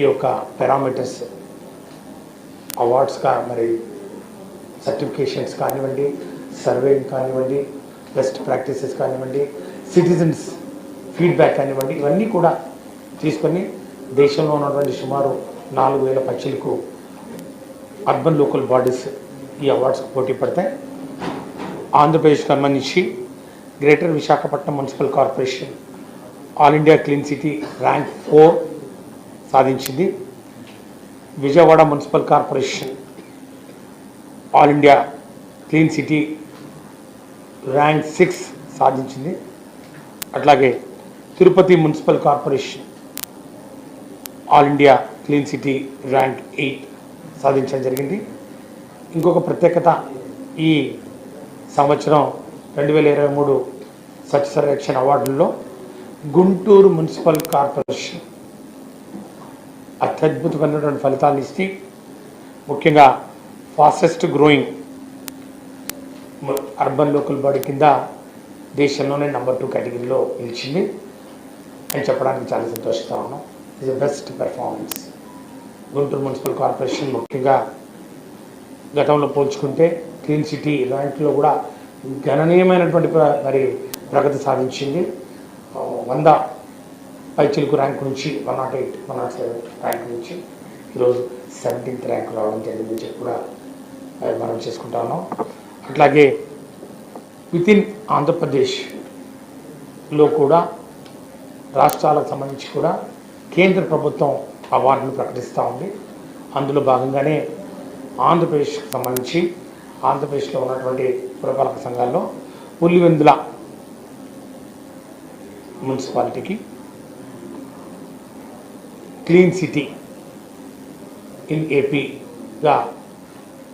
ఈ యొక్క పారామీటర్స్ అవార్డ్స్గా మరి సర్టిఫికేషన్స్ కానివ్వండి సర్వేయింగ్ కానివ్వండి బెస్ట్ ప్రాక్టీసెస్ కానివ్వండి సిటిజన్స్ ఫీడ్బ్యాక్ కానివ్వండి ఇవన్నీ కూడా తీసుకొని దేశంలో ఉన్నటువంటి సుమారు నాలుగు వేల పక్షులకు అర్బన్ లోకల్ బాడీస్ ఈ అవార్డ్స్కి పోటీ పడతాయి ఆంధ్రప్రదేశ్ సంబంధించి greater Visakhapatnam municipal corporation all India clean city rank four సాధించింది. Vijayawada municipal corporation all India clean city rank six సాధించింది. అట్లాగే Tirupati municipal corporation all India clean city rank eight సాధించడం జరిగింది. ఇంకొక ప్రత్యేకత ఈ సంవత్సరం రెండు వేల ఇరవై మూడు స్వచ్ఛ సర్వేక్షణ అవార్డుల్లో గుంటూరు మున్సిపల్ కార్పొరేషన్ అత్యద్భుతమైనటువంటి ఫలితాలు ఇస్తే ముఖ్యంగా fastest growing urban local body కింద దేశంలోనే నెంబర్ టూ కేటగిరీలో నిలిచింది. అని చెప్పడానికి చాలా సంతోషిస్తా ఉన్నాం. ఇది best performance Guntur municipal corporation ముఖ్యంగా గతంలో పోల్చుకుంటే క్లీన్ సిటీ ఇలాంటిలో కూడా గణనీయమైనటువంటి మరి ప్రగతి సాధించింది. వంద పై చిలుకు ర్యాంక్ నుంచి one nought eight one nought seven rank నుంచి ఈరోజు సెవెంటీన్త్ ర్యాంక్ రావడం జరిగింది చెప్పి కూడా మనం చేసుకుంటా ఉన్నాం అట్లాగే వితిన్ ఆంధ్రప్రదేశ్లో కూడా రాష్ట్రాలకు సంబంధించి కూడా కేంద్ర ప్రభుత్వం అవార్డును ప్రకటిస్తూ ఉంది. అందులో భాగంగానే ఆంధ్రప్రదేశ్కి సంబంధించి ఆంధ్రప్రదేశ్లో ఉన్నటువంటి పురపాలక సంఘాల్లో పులివెందుల మున్సిపాలిటీకి క్లీన్ సిటీ ఇన్ ఏపీగా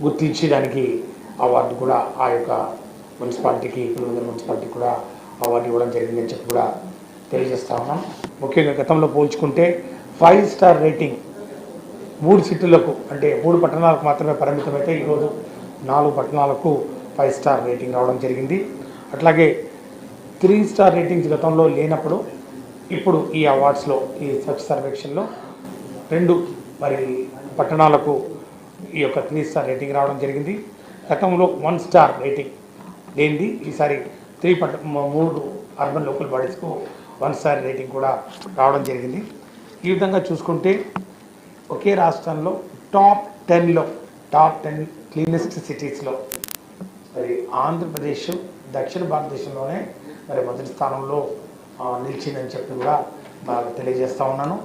గుర్తించి దానికి అవార్డు కూడా ఆ యొక్క మున్సిపాలిటీకి పులివెందుల మున్సిపాలిటీకి కూడా అవార్డు ఇవ్వడం జరిగిందని చెప్పి కూడా తెలియజేస్తా ఉన్నాం. ముఖ్యంగా గతంలో పోల్చుకుంటే ఫైవ్ స్టార్ రేటింగ్ మూడు సిటీలకు అంటే మూడు పట్టణాలకు మాత్రమే పరిమితమైతే ఈరోజు నాలుగు పట్టణాలకు ఫైవ్ స్టార్ రేటింగ్ రావడం జరిగింది. అట్లాగే త్రీ స్టార్ రేటింగ్స్ గతంలో లేనప్పుడు ఇప్పుడు ఈ అవార్డ్స్లో ఈ స్వచ్ఛ సర్వేక్షన్లో రెండు మరి పట్టణాలకు ఈ యొక్క త్రీ స్టార్ రేటింగ్ రావడం జరిగింది. గతంలో వన్ స్టార్ రేటింగ్ లేనిది ఈసారి త్రీ పట్ట మూడు అర్బన్ లోకల్ బాడీస్కు వన్ స్టార్ రేటింగ్ కూడా రావడం జరిగింది. ఈ విధంగా చూసుకుంటే ఒకే రాష్ట్రంలో టాప్ టెన్లో టాప్ టెన్ క్లీనెస్ట్ సిటీస్లో మరి ఆంధ్రప్రదేశ్ దక్షిణ భారతదేశంలోనే మరి మొదటి స్థానంలో నిలిచిందని చెప్పి కూడా బాగా తెలియజేస్తూ ఉన్నాను.